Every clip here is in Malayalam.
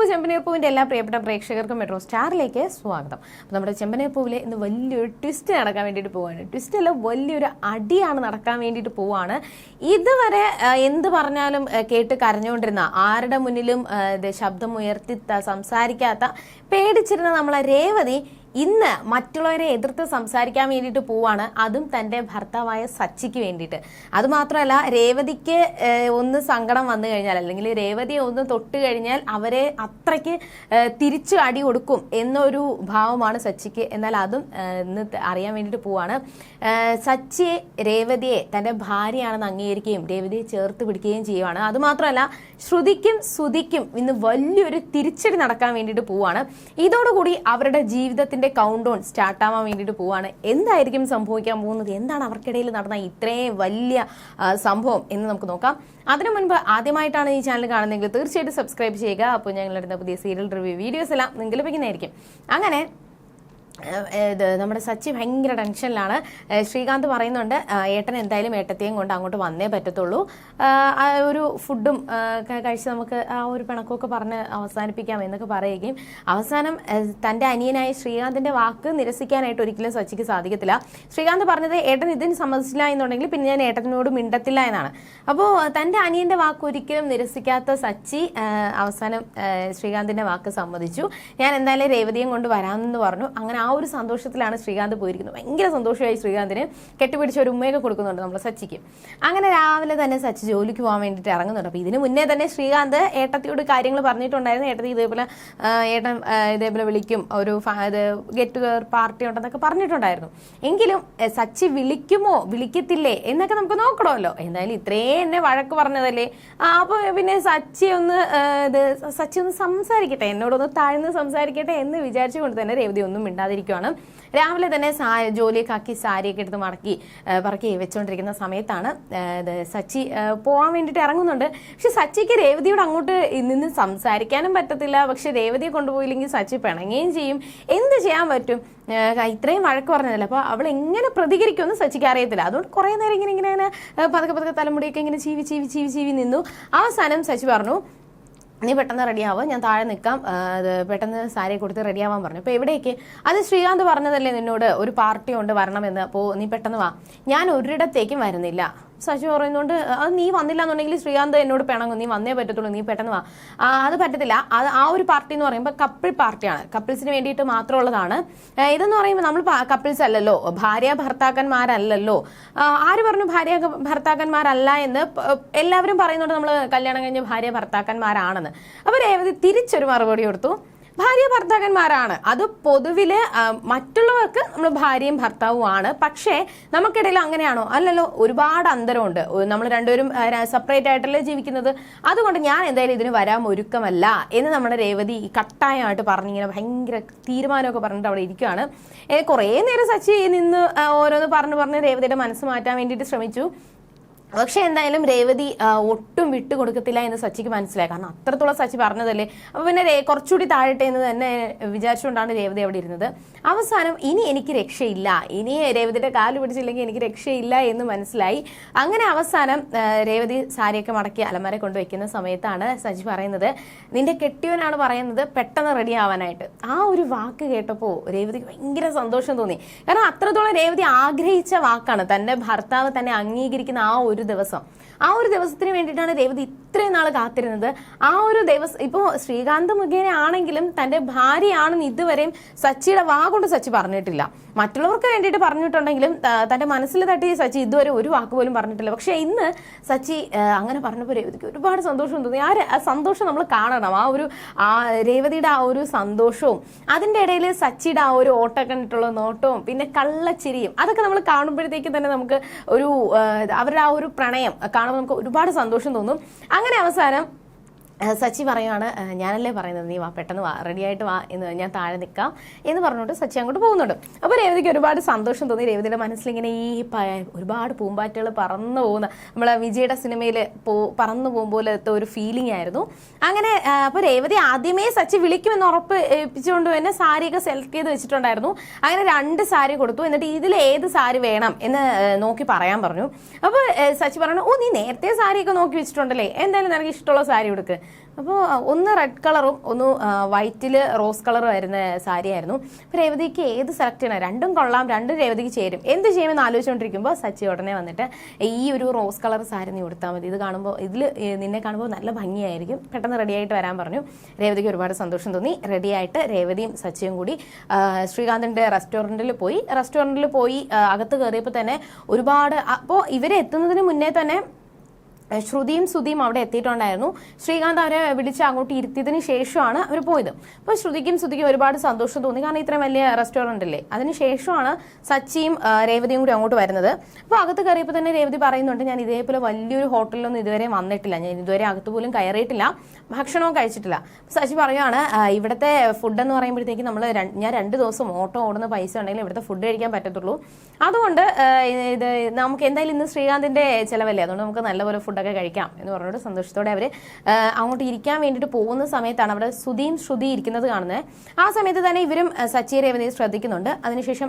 പൂവ് ചെമ്പനീർ പൂവിന്റെ എല്ലാ പ്രിയപ്പെട്ട പ്രേക്ഷകർക്കും മെട്രോ സ്റ്റാറിലേക്ക് സ്വാഗതം. അപ്പോൾ നമ്മുടെ ചെമ്പനീർ പൂവിലെ ഇന്ന് വലിയൊരു ട്വിസ്റ്റ് നടക്കാൻ വേണ്ടിയിട്ട് പോവാണ്. ട്വിസ്റ്റ് അല്ല വലിയൊരു അടിയാണ് നടക്കാൻ വേണ്ടിയിട്ട് പോവാണ്. ഇതുവരെ എന്ത് പറഞ്ഞാലും കേട്ട് കരഞ്ഞുകൊണ്ടിരുന്ന ആരുടെ മുന്നിലും ശബ്ദമുയർത്തി സംസാരിക്കാത്ത പേടിച്ചിരുന്ന നമ്മളെ രേവതി ഇന്ന് മറ്റുള്ളവരെ എതിർത്ത് സംസാരിക്കാൻ വേണ്ടിയിട്ട് പോവാണ്. അതും തന്റെ ഭർത്താവായ സച്ചിക്ക് വേണ്ടിയിട്ട്. അതുമാത്രമല്ല രേവതിക്ക് ഒന്ന് സങ്കടം വന്നു കഴിഞ്ഞാൽ അല്ലെങ്കിൽ രേവതിയെ ഒന്ന് തൊട്ട് കഴിഞ്ഞാൽ അവരെ അത്രയ്ക്ക് തിരിച്ചു അടി കൊടുക്കും എന്നൊരു ഭാവമാണ് സച്ചിക്ക്. എന്നാൽ അതും ഇന്ന് അറിയാൻ വേണ്ടിയിട്ട് പോവാണ്. സച്ചി സച്ചിയെ രേവതിയെ തന്റെ ഭാര്യയാണെന്ന് അംഗീകരിക്കുകയും രേവതിയെ ചേർത്ത് പിടിക്കുകയും ചെയ്യുവാണ്. അതുമാത്രമല്ല ശ്രുതിക്കും സുതിക്കും ഇന്ന് വലിയൊരു തിരിച്ചടി നടക്കാൻ വേണ്ടിയിട്ട് പോവാണ്. ഇതോടുകൂടി അവരുടെ ജീവിതത്തിന്റെ കൗണ്ട് ഡൗൺ സ്റ്റാർട്ട് ആവാൻ വേണ്ടിയിട്ട് പോവാണ്. എന്തായിരിക്കും സംഭവിക്കാൻ പോകുന്നത്? എന്താണ് അവർക്കിടയിൽ നടന്ന ഇത്രയും വലിയ സംഭവം എന്ന് നമുക്ക് നോക്കാം. അതിനു മുൻപ് ആദ്യമായിട്ടാണ് ഈ ചാനൽ കാണുന്നതെങ്കിൽ തീർച്ചയായിട്ടും സബ്സ്ക്രൈബ് ചെയ്യുക. അപ്പോൾ ഞങ്ങളുടെ പുതിയ സീരിയൽ റിവ്യൂ വീഡിയോസ് എല്ലാം നിങ്ങൾക്ക് ലഭിക്കുന്നതായിരിക്കും. അങ്ങനെ ഇത് നമ്മുടെ സച്ചി ഭയങ്കര ടെൻഷനിലാണ്. ശ്രീകാന്ത് പറയുന്നുണ്ട് ഏട്ടൻ എന്തായാലും ഏട്ടത്തെയും കൊണ്ട് അങ്ങോട്ട് വന്നേ പറ്റത്തുള്ളൂ. ഒരു ഫുഡും കഴിച്ച് നമുക്ക് ആ ഒരു പിണക്കമൊക്കെ പറഞ്ഞ് അവസാനിപ്പിക്കാം എന്നൊക്കെ പറയുകയും അവസാനം തന്റെ അനിയനായ ശ്രീകാന്തിന്റെ വാക്ക് നിരസിക്കാനായിട്ട് ഒരിക്കലും സച്ചിക്ക് സാധിക്കത്തില്ല. ശ്രീകാന്ത് പറഞ്ഞത് ഏട്ടൻ ഇതിന് സമ്മതിച്ചില്ല എന്നുണ്ടെങ്കിൽ പിന്നെ ഞാൻ ഏട്ടനോട് മിണ്ടത്തില്ല എന്നാണ്. അപ്പോൾ തന്റെ അനിയന്റെ വാക്ക് ഒരിക്കലും നിരസിക്കാത്ത സച്ചി അവസാനം ശ്രീകാന്തിന്റെ വാക്ക് സമ്മതിച്ചു. ഞാൻ എന്തായാലും രേവതിയും കൊണ്ട് വരാമെന്ന് പറഞ്ഞു. അങ്ങനെ ആ ഒരു സന്തോഷത്തിലാണ് ശ്രീകാന്ത് പോയിരിക്കുന്നത്. ഭയങ്കര സന്തോഷമായി ശ്രീകാന്തിന് കെട്ടിപ്പിടിച്ച ഒരു ഉമ്മയൊക്കെ കൊടുക്കുന്നുണ്ട് നമ്മൾ സച്ചിക്ക്. അങ്ങനെ രാവിലെ തന്നെ സച്ചി ജോലിക്ക് പോകാൻ വേണ്ടിയിട്ട് ഇറങ്ങുന്നുണ്ട്. അപ്പോൾ ഇതിന് മുന്നേ തന്നെ ശ്രീകാന്ത് ഏട്ടത്തിയോട് കാര്യങ്ങൾ പറഞ്ഞിട്ടുണ്ടായിരുന്നു. ഏട്ടത്തി ഇതേപോലെ ഏട്ടൻ ഇതേപോലെ വിളിക്കും ഒരു ഇത് ഗെറ്റ് ടുഗദർ പാർട്ടി ഉണ്ടെന്നൊക്കെ പറഞ്ഞിട്ടുണ്ടായിരുന്നു. എങ്കിലും സച്ചി വിളിക്കുമോ? വിളിക്കത്തില്ലേ? എന്നൊക്കെ നമുക്ക് നോക്കണമല്ലോ. എന്തായാലും ഇത്രയും എന്നെ വഴക്ക് പറഞ്ഞതല്ലേ? അപ്പോൾ പിന്നെ സച്ചി ഒന്ന് ഇത് സച്ചി ഒന്ന് സംസാരിക്കട്ടെ. എന്നോടൊന്ന് താഴ്ന്ന് സംസാരിക്കട്ടെ എന്ന് വിചാരിച്ചുകൊണ്ട് തന്നെ രേവതി ഒന്നും മിണ്ടാതിരിക്കുവാണ് രാവിലെ തന്നെ ജോലിയൊക്കെ സാരിയൊക്കെ എടുത്ത് മടക്കി പറക്കി വെച്ചുകൊണ്ടിരിക്കുന്ന സമയത്താണ് സച്ചി പോകാൻ വേണ്ടിയിട്ട് ഇറങ്ങുന്നുണ്ട്. പക്ഷെ സച്ചിക്ക് രേവതിയോട് അങ്ങോട്ട് നിന്ന് സംസാരിക്കാനും പറ്റത്തില്ല. പക്ഷെ രേവതിയെ കൊണ്ടുപോയില്ലെങ്കിൽ സച്ചി പിണങ്ങുകയും ചെയ്യും. എന്ത് ചെയ്യാൻ പറ്റും? ഇത്രയും വഴക്ക് പറഞ്ഞതല്ല? അപ്പോൾ അവൾ എങ്ങനെ പ്രതികരിക്കുമെന്ന് സച്ചിക്ക് അറിയത്തില്ല. അതുകൊണ്ട് കുറേ നേരം ഇങ്ങനെ ഇങ്ങനെ ഇങ്ങനെ പതുക്കെ പതുക്കെ തലമുടിയൊക്കെ ഇങ്ങനെ ചീവി ചീവി ചീവി ചീവി നിന്നു. അവസാനം സച്ചി പറഞ്ഞു നീ പെട്ടെന്ന് റെഡിയാവുക ഞാൻ താഴെ നിൽക്കാം. പെട്ടെന്ന് സാരി കൊടുത്ത് റെഡിയാവാൻ പറഞ്ഞു. അപ്പോൾ എവിടേക്ക്? അത് ശ്രീകാന്ത് പറഞ്ഞതല്ലേ നിന്നോട് ഒരു പാർട്ടി ഉണ്ട് വരണമെന്ന്. അപ്പോൾ നീ പെട്ടെന്ന് വാ. ഞാൻ ഒരിടത്തേക്കും വരുന്നില്ല. ശശി പറയുന്നുണ്ട് അത് നീ വന്നില്ല എന്നുണ്ടെങ്കിൽ ശ്രീകാന്ത് എന്നോട് പിണങ്ങും. നീ വന്നേ പറ്റത്തുള്ളൂ നീ പെട്ടെന്ന് വാ. അത് പറ്റത്തില്ല. അത് ആ ഒരു പാർട്ടി എന്ന് പറയുമ്പോൾ കപ്പിൾ പാർട്ടിയാണ്. കപ്പിൾസിന് വേണ്ടിയിട്ട് മാത്രമുള്ളതാണ്. ഇതെന്ന് പറയുമ്പോൾ നമ്മൾ കപ്പിൾസ് അല്ലല്ലോ ഭാര്യ ഭർത്താക്കന്മാരല്ലല്ലോ. ആര് പറഞ്ഞു ഭാര്യ ഭർത്താക്കന്മാരല്ല എന്ന്? എല്ലാവരും പറയുന്നുണ്ട് നമ്മൾ കല്യാണം കഴിഞ്ഞ ഭാര്യ ഭർത്താക്കന്മാരാണെന്ന്. രേവതി തിരിച്ചൊരു മറുപടി കൊടുത്തു. ഭാര്യ ഭർത്താക്കന്മാരാണ്. അത് പൊതുവിൽ മറ്റുള്ളവർക്ക് നമ്മൾ ഭാര്യയും ഭർത്താവും ആണ്. പക്ഷേ നമുക്കിടയിൽ അങ്ങനെയാണോ? അല്ലല്ലോ ഒരുപാട് അന്തരമുണ്ട്. നമ്മൾ രണ്ടുപേരും സെപ്പറേറ്റ് ആയിട്ടല്ലേ ജീവിക്കുന്നത്? അതുകൊണ്ട് ഞാൻ എന്തായാലും ഇതിന് വരാൻ ഒരുക്കമല്ല എന്ന് നമ്മുടെ രേവതി കട്ടായമായിട്ട് പറഞ്ഞിങ്ങനെ ഭയങ്കര തീരുമാനമൊക്കെ പറഞ്ഞിട്ട് അവിടെ ഇരിക്കുകയാണ് കുറേ നേരം സച്ചി നിന്ന് ഓരോന്ന് പറഞ്ഞു പറഞ്ഞ് രേവതിയുടെ മനസ്സ് മാറ്റാൻ വേണ്ടിയിട്ട് ശ്രമിച്ചു. പക്ഷെ എന്തായാലും രേവതി ഒട്ടും വിട്ടു കൊടുക്കത്തില്ല എന്ന് സച്ചിക്ക് മനസ്സിലായി. കാരണം അത്രത്തോളം സച്ചി പറഞ്ഞതല്ലേ? അപ്പൊ പിന്നെ കുറച്ചുകൂടി താഴട്ടെ എന്ന് തന്നെ വിചാരിച്ചുകൊണ്ടാണ് രേവതി അവിടെ ഇരുന്നത്. അവസാനം ഇനി എനിക്ക് രക്ഷയില്ല. ഇനി രേവതിയുടെ കാൽ പിടിച്ചില്ലെങ്കിൽ എനിക്ക് രക്ഷയില്ല എന്ന് മനസ്സിലായി. അങ്ങനെ അവസാനം രേവതി സാരിയൊക്കെ മടക്കി അലമാര കൊണ്ടുവയ്ക്കുന്ന സമയത്താണ് സച്ചി പറയുന്നത് നിന്റെ കെട്ടിയവനാണ് പറയുന്നത് പെട്ടെന്ന് റെഡി ആവാനായിട്ട്. ആ ഒരു വാക്ക് കേട്ടപ്പോൾ രേവതിക്ക് ഭയങ്കര സന്തോഷം തോന്നി. കാരണം അത്രത്തോളം രേവതി ആഗ്രഹിച്ച വാക്കാണ്. തന്റെ ഭർത്താവ് തന്നെ അംഗീകരിക്കുന്ന ആ ഒരു ദിവസം. ആ ഒരു ദിവസത്തിന് വേണ്ടിയിട്ടാണ് രേവതി ഇത്രയും നാൾ കാത്തിരുന്നത്. ആ ഒരു ദിവസം ഇപ്പോൾ ശ്രീകാന്ത് മുഖേന ആണെങ്കിലും തന്റെ ഭാര്യയാണെന്ന് ഇതുവരെയും സച്ചിയുടെ വാ കൊണ്ട് സച്ചി പറഞ്ഞിട്ടില്ല. മറ്റുള്ളവർക്ക് വേണ്ടിയിട്ട് പറഞ്ഞിട്ടുണ്ടെങ്കിലും തന്റെ മനസ്സിൽ തട്ടി സച്ചി ഇതുവരെ ഒരു വാക്ക് പോലും പറഞ്ഞിട്ടില്ല. പക്ഷേ ഇന്ന് സച്ചി അങ്ങനെ പറഞ്ഞപ്പോൾ രേവതിക്ക് ഒരുപാട് സന്തോഷം തോന്നി. ആ സന്തോഷം നമ്മൾ കാണണം. ആ ഒരു ആ രേവതിയുടെ ആ ഒരു സന്തോഷവും അതിന്റെ ഇടയിൽ സച്ചിയുടെ ആ ഒരു ഓട്ടം കണ്ടിട്ടുള്ള നോട്ടവും പിന്നെ കള്ളച്ചിരിയും അതൊക്കെ നമ്മൾ കാണുമ്പോഴത്തേക്കും തന്നെ നമുക്ക് ഒരു അവരുടെ ആ ഒരു പ്രണയം കാണുമ്പോൾ നമുക്ക് ഒരുപാട് സന്തോഷം തോന്നും. അങ്ങനെ അവസാനം സച്ചി പറയുവാണ് ഞാനല്ലേ പറയുന്നത് നീ വാ പെട്ടെന്ന് വാ റെഡി ആയിട്ട് വാ എന്ന് ഞാൻ താഴെ നിൽക്കാം എന്ന് പറഞ്ഞുകൊണ്ട് സച്ചി അങ്ങോട്ട് പോകുന്നുണ്ട്. അപ്പോൾ രേവതിക്ക് ഒരുപാട് സന്തോഷം തോന്നി. രേവതിയുടെ മനസ്സിലിങ്ങനെ ഈ ഒരുപാട് പൂമ്പാറ്റകൾ പറന്നു പോകുന്ന നമ്മളെ വിജയുടെ സിനിമയിൽ പോ പറന്നു പോകുമ്പോലത്തെ ഒരു ഫീലിംഗ് ആയിരുന്നു. അങ്ങനെ അപ്പോൾ രേവതി ആദ്യമേ സച്ചി വിളിക്കുമെന്ന് ഉറപ്പ് ഏൽപ്പിച്ചുകൊണ്ട് തന്നെ സാരിയൊക്കെ സെലക്ട് ചെയ്ത് വെച്ചിട്ടുണ്ടായിരുന്നു. അങ്ങനെ രണ്ട് സാരി കൊടുത്തു. എന്നിട്ട് ഇതിൽ ഏത് സാരി വേണം എന്ന് നോക്കി പറയാൻ പറഞ്ഞു. അപ്പോൾ സച്ചി പറഞ്ഞു ഓ നീ നേരത്തെ സാരിയൊക്കെ നോക്കി വെച്ചിട്ടുണ്ടല്ലേ? എന്തായാലും നിനക്ക് ഇഷ്ടമുള്ള സാരി കൊടുക്ക് അപ്പോൾ ഒന്ന് റെഡ് കളറും ഒന്ന് വൈറ്റിൽ റോസ് കളർ വരുന്ന സാരി ആയിരുന്നു. അപ്പോൾ രേവതിക്ക് ഏത് സെലക്ട് ചെയ്യണം? രണ്ടും കൊള്ളാം രണ്ടും രേവതിക്ക് ചേരും. എന്ത് ചെയ്യുമെന്ന് ആലോചിച്ചുകൊണ്ടിരിക്കുമ്പോൾ സച്ചി ഉടനെ വന്നിട്ട് ഈ ഒരു റോസ് കളർ സാരി നീ കൊടുത്താൽ മതി. ഇത് കാണുമ്പോൾ ഇതിൽ നിന്നെ കാണുമ്പോൾ നല്ല ഭംഗിയായിരിക്കും. പെട്ടെന്ന് റെഡിയായിട്ട് വരാൻ പറഞ്ഞു. രേവതിക്ക് ഒരുപാട് സന്തോഷം തോന്നി. റെഡിയായിട്ട് രേവതിയും സച്ചിയും കൂടി ശ്രീകാന്തിന്റെ റെസ്റ്റോറന്റിൽ പോയി. റെസ്റ്റോറന്റിൽ പോയി അകത്ത് കയറിയപ്പോൾ തന്നെ ഒരുപാട് അപ്പോൾ ഇവരെത്തുന്നതിന് മുന്നേ തന്നെ ശ്രുതിയും സുധിയും അവിടെ എത്തിയിട്ടുണ്ടായിരുന്നു. ശ്രീകാന്ത് അവരെ വിളിച്ച് അങ്ങോട്ട് ഇരുത്തിയതിന് ശേഷമാണ് അവർ പോയത്. അപ്പോൾ ശ്രുതിക്കും സുധിക്കും ഒരുപാട് സന്തോഷം തോന്നി. കാരണം ഇത്രയും വലിയ റെസ്റ്റോറന്റ് അല്ലേ അതിന് ശേഷമാണ് സച്ചിയും രേവതിയും കൂടി അങ്ങോട്ട് വരുന്നത്. അപ്പോൾ അകത്ത് കയറിയപ്പോൾ തന്നെ രേവതി പറയുന്നുണ്ട് ഞാൻ ഇതേപോലെ വലിയൊരു ഹോട്ടലിലൊന്നും ഇതുവരെ വന്നിട്ടില്ല. ഞാൻ ഇതുവരെ അകത്ത് പോലും കയറിയിട്ടില്ല. ഭക്ഷണവും കഴിച്ചിട്ടില്ല. സച്ചി പറയുകയാണ് "ആ, ഇവിടുത്തെ ഫുഡ് എന്ന് പറയുമ്പോഴത്തേക്ക് നമ്മൾ ഞാൻ രണ്ട് ദിവസം ഓട്ടോ ഓടുന്ന പൈസ ഉണ്ടെങ്കിൽ ഇവിടുത്തെ ഫുഡ് കഴിക്കാൻ പറ്റത്തുള്ളൂ. അതുകൊണ്ട് ഇത് നമുക്ക് എന്തായാലും ഇന്ന് ശ്രീകാന്തിന്റെ ചിലവല്ലേ? അതുകൊണ്ട് നമുക്ക് നല്ലപോലെ ഫുഡൊക്കെ കഴിക്കാം എന്ന് പറഞ്ഞിട്ട് സന്തോഷത്തോടെ അവർ അങ്ങോട്ട് ഇരിക്കാൻ വേണ്ടിയിട്ട് പോകുന്ന സമയത്താണ് അവിടെ ശ്രുതിയും ശ്രുതി ഇരിക്കുന്നത് കാണുന്നത് ആ സമയത്ത് തന്നെ ഇവരും സച്ചി സച്ചിയെ രേവതിയെ ശ്രദ്ധിക്കുന്നുണ്ട്. അതിനുശേഷം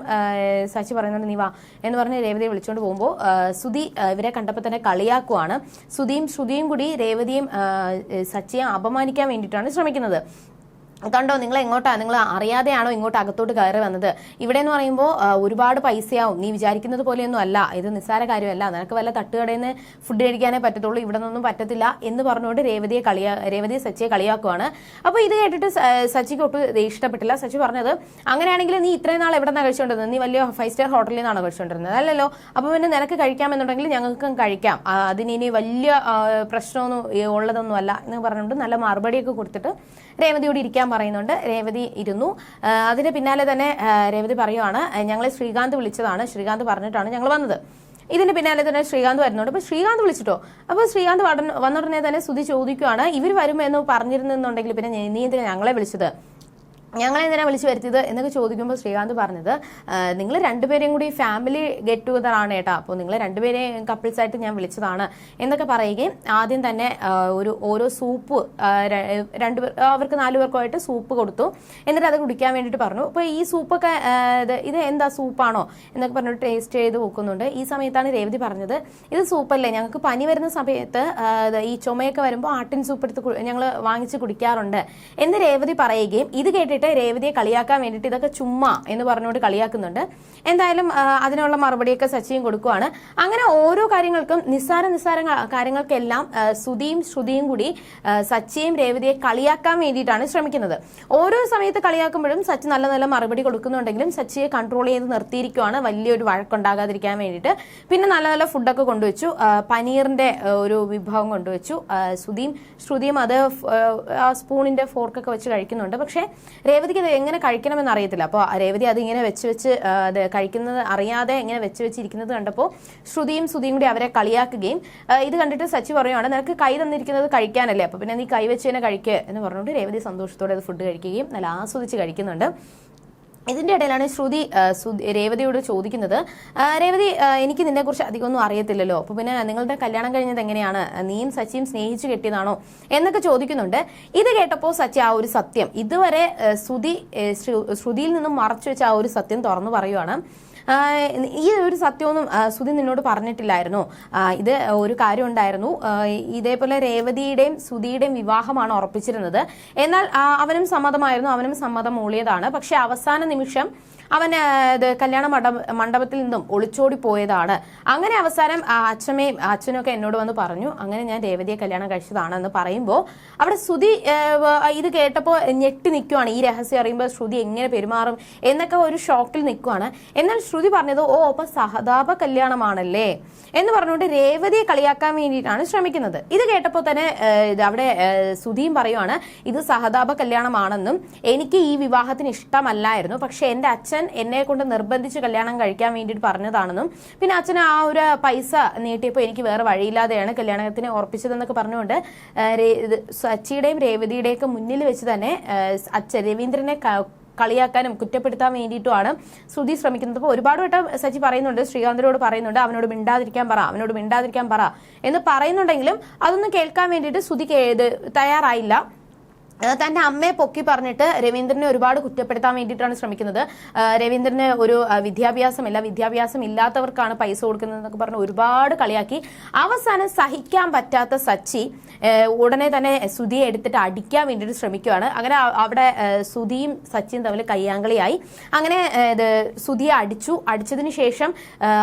സച്ചി പറയുന്നുണ്ട് നീ വാ എന്ന് പറഞ്ഞ് രേവതിയെ വിളിച്ചുകൊണ്ട് പോകുമ്പോൾ ശ്രുതി ഇവരെ കണ്ടപ്പോൾ തന്നെ കളിയാക്കുവാണ്. സുധിയും ശ്രുതിയും കൂടി രേവതിയും സച്ചിയെ അപമാനിക്കാൻ വേണ്ടിയിട്ടാണ് ശ്രമിക്കുന്നത്. കണ്ടോ നിങ്ങൾ എങ്ങോട്ടാ? നിങ്ങൾ അറിയാതെയാണോ ഇങ്ങോട്ട് അകത്തോട്ട് കയറി വന്നത്? ഇവിടെ എന്ന് പറയുമ്പോൾ ഒരുപാട് പൈസയാവും. നീ വിചാരിക്കുന്നത് പോലെയൊന്നും അല്ല. ഇത് നിസ്സാര കാര്യമല്ല. നിനക്ക് വല്ല തട്ടുകടയിൽ നിന്ന് ഫുഡ് കഴിക്കാനേ പറ്റത്തുള്ളൂ. ഇവിടെ നിന്നൊന്നും പറ്റത്തില്ല എന്ന് പറഞ്ഞുകൊണ്ട് രേവതിയെ കളിയാ രേവതിയെ സച്ചിയെ കളിയാക്കുവാണ്. അപ്പോൾ ഇത് കേട്ടിട്ട് സച്ചിക്ക് ഒട്ടും ഇഷ്ടപ്പെട്ടില്ല. സച്ചി പറഞ്ഞത് അങ്ങനെയാണെങ്കിൽ നീ ഇത്രയും നാൾ എവിടെ നിന്നാണ് കഴിച്ചുകൊണ്ടിരുന്നത് നീ വലിയ ഫൈവ് സ്റ്റാർ ഹോട്ടലിൽ നിന്നാണ് കഴിച്ചുകൊണ്ടിരുന്നത് അല്ലല്ലോ. അപ്പോൾ പിന്നെ നിനക്ക് കഴിക്കാമെന്നുണ്ടെങ്കിൽ ഞങ്ങൾക്കും കഴിക്കാം. അതിനി വലിയ പ്രശ്നമൊന്നും ഉള്ളതൊന്നും അല്ല എന്ന് പറഞ്ഞുകൊണ്ട് നല്ല മറുപടിയൊക്കെ കൊടുത്തിട്ട് രേവതിയോട് ഇരിക്കാൻ പറയുന്നുണ്ട്. രേവതി ഇരുന്നു. അതിന് പിന്നാലെ തന്നെ രേവതി പറയുവാണ് ഞങ്ങളെ ശ്രീകാന്ത് വിളിച്ചതാണ്. ശ്രീകാന്ത് പറഞ്ഞിട്ടാണ് ഞങ്ങൾ വന്നത്. ഇതിന് പിന്നാലെ തന്നെ ശ്രീകാന്ത് വരുന്നുണ്ട്. അപ്പോൾ ശ്രീകാന്ത് വിളിച്ചിട്ടോ? അപ്പോൾ ശ്രീകാന്ത് വന്നുടനെ തന്നെ സ്തുതി ചോദിക്കുവാണ് ഇവർ വരുമെന്ന് പറഞ്ഞിരുന്നെന്നുണ്ടെങ്കിൽ പിന്നെ നീ- ഞങ്ങളെ വിളിച്ചത്? ഞങ്ങളെ എന്തിനാണ് വിളിച്ചു വരുത്തിയത് എന്നൊക്കെ ചോദിക്കുമ്പോൾ ശ്രീകാന്ത് പറഞ്ഞത് നിങ്ങൾ രണ്ടുപേരെയും കൂടി ഫാമിലി ഗെറ്റ് ടുഗദർ ആണ് ഏട്ടാ. അപ്പോൾ നിങ്ങൾ രണ്ടുപേരെയും കപ്പിൾസ് ആയിട്ട് ഞാൻ വിളിച്ചതാണ് എന്നൊക്കെ പറയുകയും ആദ്യം തന്നെ ഒരു ഓരോ സൂപ്പ് രണ്ട് അവർക്ക് നാലു പേർക്കുമായിട്ട് സൂപ്പ് കൊടുത്തു. എന്നിട്ട് അത് കുടിക്കാൻ വേണ്ടിയിട്ട് പറഞ്ഞു. അപ്പോൾ ഈ സൂപ്പൊക്കെ ഇത് എന്താ സൂപ്പാണോ എന്നൊക്കെ പറഞ്ഞിട്ട് ടേസ്റ്റ് ചെയ്ത് നോക്കുന്നുണ്ട്. ഈ സമയത്താണ് രേവതി പറഞ്ഞത് ഇത് സൂപ്പല്ലേ ഞങ്ങൾക്ക് പനി വരുന്ന സമയത്ത് ഈ ചുമയൊക്കെ വരുമ്പോൾ ആട്ടിൻ സൂപ്പ് എടുത്ത് ഞങ്ങൾ വാങ്ങിച്ച് കുടിക്കാറുണ്ട് എന്ന് രേവതി പറയുകയും ഇത് കേട്ടിട്ട് രേവതിയെ കളിയാക്കാൻ വേണ്ടിയിട്ട് ഇതൊക്കെ ചുമ്മാ എന്ന് പറഞ്ഞുകൊണ്ട് കളിയാക്കുന്നുണ്ട്. എന്തായാലും അതിനുള്ള മറുപടിയൊക്കെ സച്ചിയും കൊടുക്കുവാണ്. അങ്ങനെ ഓരോ കാര്യങ്ങൾക്കും നിസ്സാര നിസ്സാര കാര്യങ്ങൾക്കെല്ലാം സുധിയും ശ്രുതിയും കൂടി സച്ചിയും രേവതിയെ കളിയാക്കാൻ വേണ്ടിയിട്ടാണ് ശ്രമിക്കുന്നത്. ഓരോ സമയത്ത് കളിയാക്കുമ്പോഴും സച്ചി നല്ല നല്ല മറുപടി കൊടുക്കുന്നുണ്ടെങ്കിലും സച്ചിയെ കൺട്രോൾ ചെയ്ത് നിർത്തിയിരിക്കുവാണ്. വലിയൊരു വഴക്കുണ്ടാകാതിരിക്കാൻ വേണ്ടിയിട്ട്. പിന്നെ നല്ല നല്ല ഫുഡൊക്കെ കൊണ്ടുവച്ചു. പനീറിന്റെ ഒരു വിഭവം കൊണ്ടുവച്ചു. സുധിയും ശ്രുതിയും അത് സ്പൂണിന്റെ ഫോർക്കൊക്കെ വെച്ച് കഴിക്കുന്നുണ്ട്. പക്ഷേ രേവതിക്ക് അത് എങ്ങനെ കഴിക്കണമെന്ന് അറിയത്തില്ല. അപ്പോൾ രേവതി അത് ഇങ്ങനെ വെച്ച് വെച്ച് കഴിക്കുന്നത് അറിയാതെ ഇങ്ങനെ വെച്ച് വെച്ചിരിക്കുന്നത് കണ്ടപ്പോൾ ശ്രുതിയും ശ്രുതിയും കൂടി അവരെ കളിയാക്കുകയും ഇത് കണ്ടിട്ട് സച്ചി പറയുവാണ് നിനക്ക് കൈ തന്നിരിക്കുന്നത് കഴിക്കാനല്ലേ? അപ്പോൾ പിന്നെ നീ കൈ വെച്ച് തന്നെ കഴിക്കുക എന്ന് പറഞ്ഞുകൊണ്ട് രേവതി സന്തോഷത്തോടെ അത് ഫുഡ് കഴിക്കുകയും നല്ല ആസ്വദിച്ച് കഴിക്കുന്നുണ്ട്. ഇതിന്റെ ഇടയിലാണ് ശ്രുതി രേവതിയോട് ചോദിക്കുന്നത് രേവതി എനിക്ക് നിന്നെക്കുറിച്ച് അധികമൊന്നും അറിയത്തില്ലല്ലോ. അപ്പോൾ പിന്നെ നിങ്ങളുടെ കല്യാണം കഴിഞ്ഞത് എങ്ങനെയാണ്? നീയും സച്ചിയും സ്നേഹിച്ചു കെട്ടിയതാണോ? എന്നൊക്കെ ചോദിക്കുന്നുണ്ട്. ഇത് കേട്ടപ്പോൾ സച്ചി ആ ഒരു സത്യം. ഇതുവരെ ശ്രുതി ശ്രുതിയിൽ നിന്നും മറച്ചു വെച്ച ആ ഒരു സത്യം തുറന്നു പറയുവാണ്. ഈ ഒരു സത്യമൊന്നും സുധി നിന്നോട് പറഞ്ഞിട്ടില്ലായിരുന്നു. ഇത് ഒരു കാര്യം ഉണ്ടായിരുന്നു. ഇതേപോലെ രേവതിയുടെയും സുധിയുടെയും വിവാഹമാണ് ഉറപ്പിച്ചിരുന്നത്. എന്നാൽ അവനും സമ്മതമായിരുന്നു. അവനും സമ്മതം മൂളിയതാണ്. പക്ഷെ അവസാന നിമിഷം അവൻ ഇത് കല്യാണ മണ്ഡപ മണ്ഡപത്തിൽ നിന്നും ഒളിച്ചോടി പോയതാണ്. അങ്ങനെ അവസാനം അച്ഛമ്മയും അച്ഛനൊക്കെ എന്നോട് വന്ന് പറഞ്ഞു അങ്ങനെ ഞാൻ രേവതിയെ കല്യാണം കഴിച്ചതാണെന്ന് പറയുമ്പോൾ അവിടെ ശ്രുതി ഇത് കേട്ടപ്പോൾ ഞെട്ടി നിൽക്കുവാണ് ഈ രഹസ്യം അറിയുമ്പോൾ ശ്രുതി എങ്ങനെ പെരുമാറും? എന്നൊക്കെ ഒരു ഷോക്കിൽ നിൽക്കുവാണ് എന്നാൽ ശ്രുതി പറഞ്ഞത് ഓ അപ്പൊ സഹതാപ കല്യാണമാണല്ലേ എന്ന് പറഞ്ഞുകൊണ്ട് രേവതിയെ കളിയാക്കാൻ വേണ്ടിയിട്ടാണ് ശ്രമിക്കുന്നത്. ഇത് കേട്ടപ്പോൾ തന്നെ അവിടെ സുധിയും പറയുവാണ് ഇത് സഹതാപ കല്യാണമാണെന്നും എനിക്ക് ഈ വിവാഹത്തിന് ഇഷ്ടമല്ലായിരുന്നു. പക്ഷെ എന്റെ അച്ഛൻ എന്നെ കൊണ്ട് നിർബന്ധിച്ച് കല്യാണം കഴിക്കാൻ വേണ്ടിയിട്ട് പറഞ്ഞതാണെന്നും പിന്നെ അച്ഛൻ ആ ഒരു പൈസ നീട്ടിയപ്പോൾ എനിക്ക് വേറെ വഴിയില്ലാതെയാണ് കല്യാണത്തിന് ഉറപ്പിച്ചതെന്നൊക്കെ പറഞ്ഞുകൊണ്ട് സച്ചിയുടെയും രേവതിയുടെയൊക്കെ മുന്നിൽ വെച്ച് തന്നെ അച്ഛ അച്ഛൻ രവീന്ദ്രനെ കളിയാക്കാനും കുറ്റപ്പെടുത്താൻ വേണ്ടിയിട്ടുമാണ് ശ്രുതി ശ്രമിക്കുന്നത്. അപ്പോൾ ഒരുപാട് വട്ടം സച്ചി പറയുന്നുണ്ട് ശ്രീകാന്തിനോട് പറയുന്നുണ്ട് അവനോട് മിണ്ടാതിരിക്കാൻ പറ അവനോട് മിണ്ടാതിരിക്കാൻ പറ എന്ന് പറയുന്നുണ്ടെങ്കിലും അതൊന്നും കേൾക്കാൻ വേണ്ടിയിട്ട് ശ്രുതി തയ്യാറായില്ല. തന്റെ അമ്മയെ പൊക്കി പറഞ്ഞിട്ട് രവീന്ദ്രനെ ഒരുപാട് കുറ്റപ്പെടുത്താൻ വേണ്ടിയിട്ടാണ് ശ്രമിക്കുന്നത്. രവീന്ദ്രന് ഒരു വിദ്യാഭ്യാസം വിദ്യാഭ്യാസമില്ല വിദ്യാഭ്യാസം ഇല്ലാത്തവർക്കാണ് പൈസ കൊടുക്കുന്നത് എന്നൊക്കെ പറഞ്ഞ് ഒരുപാട് കളിയാക്കി. അവസാനം സഹിക്കാൻ പറ്റാത്ത സച്ചി ഉടനെ തന്നെ സുധിയെ എടുത്തിട്ട് അടിക്കാൻ വേണ്ടിയിട്ട് ശ്രമിക്കുകയാണ് അങ്ങനെ അവിടെ സുധിയും സച്ചിയും തമ്മിൽ കയ്യാങ്കളിയായി. അങ്ങനെ ഇത് സുധിയെ അടിച്ചു. അടിച്ചതിന് ശേഷം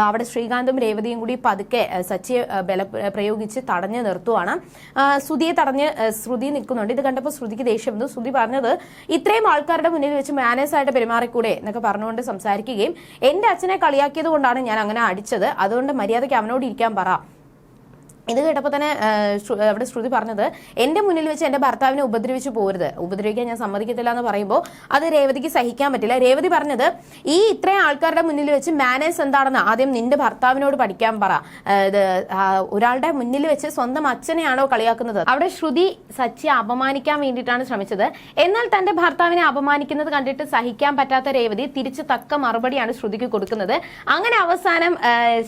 അവിടെ ശ്രീകാന്തും രേവതിയും കൂടി പതുക്കെ സച്ചിയെ ബല പ്രയോഗിച്ച് തടഞ്ഞു നിർത്തുവാണ്. സുധിയെ തടഞ്ഞ് ശ്രുതി നിൽക്കുന്നുണ്ട്. ഇത് കണ്ടപ്പോൾ ശ്രുതിക്ക് ദേഷ്യം വന്നു ശ്രുതി പറഞ്ഞത് ഇത്രയും ആൾക്കാരുടെ മുന്നിൽ വെച്ച് മാനേഴ്സ് ആയിട്ട് പെരുമാറിക്കൂടെ എന്നൊക്കെ പറഞ്ഞുകൊണ്ട് സംസാരിക്കുകയും എന്റെ അച്ഛനെ കളിയാക്കിയത് കൊണ്ടാണ് ഞാൻ അങ്ങനെ അടിച്ചത്. അതുകൊണ്ട് മര്യാദയ്ക്ക് അവനോട് ഇരിക്കാൻ പറ. ഇത് കേട്ടപ്പോൾ തന്നെ അവിടെ ശ്രുതി പറഞ്ഞത് എന്റെ മുന്നിൽ വെച്ച് എന്റെ ഭർത്താവിനെ ഉപദ്രവിച്ചു പോരുത്. ഉപദ്രവിക്കാൻ ഞാൻ സമ്മതിക്കത്തില്ല എന്ന് പറയുമ്പോൾ അത് രേവതിക്ക് സഹിക്കാൻ പറ്റില്ല. രേവതി പറഞ്ഞത് ഈ ഇത്രയും ആൾക്കാരുടെ മുന്നിൽ വെച്ച് മാനേഴ്സ് എന്താണെന്ന് ആദ്യം നിന്റെ ഭർത്താവിനോട് പഠിക്കാൻ പറ. ഇത് ഒരാളുടെ മുന്നിൽ വെച്ച് സ്വന്തം അച്ഛനെയാണോ കളിയാക്കുന്നത്? അവിടെ ശ്രുതി സച്ചിയെ അപമാനിക്കാൻ വേണ്ടിയിട്ടാണ് ശ്രമിച്ചത്. എന്നാൽ തന്റെ ഭർത്താവിനെ അപമാനിക്കുന്നത് കണ്ടിട്ട് സഹിക്കാൻ പറ്റാത്ത രേവതി തിരിച്ച് തക്ക മറുപടിയാണ് ശ്രുതിക്ക് കൊടുക്കുന്നത്. അങ്ങനെ അവസാനം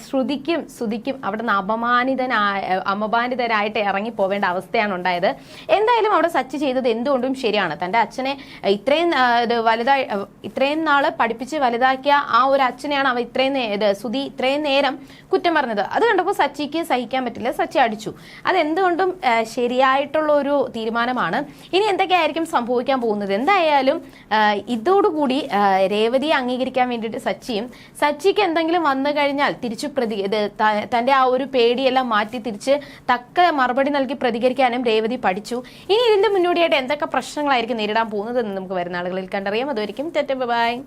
ശ്രുതിക്കും ശ്രുതിക്കും അവിടെ നിന്ന് അപമാനിതനായ അപമാനിതരായിട്ട് ഇറങ്ങി പോവേണ്ട അവസ്ഥയാണ് ഉണ്ടായത്. എന്തായാലും അവിടെ സച്ച് ചെയ്തത് എന്തുകൊണ്ടും ശരിയാണ്. തന്റെ അച്ഛനെ ഇത്രയും ഇത് വലുതായി ഇത്രയും നാൾ പഠിപ്പിച്ച് വലുതാക്കിയ ആ ഒരു അച്ഛനെയാണ് അവ ഇത്രയും ഇത് സുധി ഇത്രയും നേരം കുറ്റം പറഞ്ഞത്. അത് കണ്ടപ്പോൾ സച്ചിക്ക് സഹിക്കാൻ പറ്റില്ല. സച്ചി അടിച്ചു. അതെന്തുകൊണ്ടും ശരിയായിട്ടുള്ള ഒരു തീരുമാനമാണ്. ഇനി എന്തൊക്കെയായിരിക്കും സംഭവിക്കാൻ പോകുന്നത്? എന്തായാലും ഇതോടുകൂടി രേവതിയെ അംഗീകരിക്കാൻ വേണ്ടിയിട്ട് സച്ചിയും സച്ചിക്ക് എന്തെങ്കിലും വന്നു കഴിഞ്ഞാൽ തിരിച്ചു പ്രതി ഇത് തന്റെ ആ ഒരു പേടിയെല്ലാം മാറ്റി തക്ക മറുപടി നൽകി പ്രതികരിക്കാനും രേവതി പഠിച്ചു. ഇനി ഇതിന്റെ മുന്നോടിയായിട്ട് എന്തൊക്കെ പ്രശ്നങ്ങളായിരിക്കും നേരിടാൻ പോകുന്നതെന്ന് നമുക്ക് വരുന്ന ആളുകളിൽ കണ്ടറിയാം. അതുവരെയും ബൈ.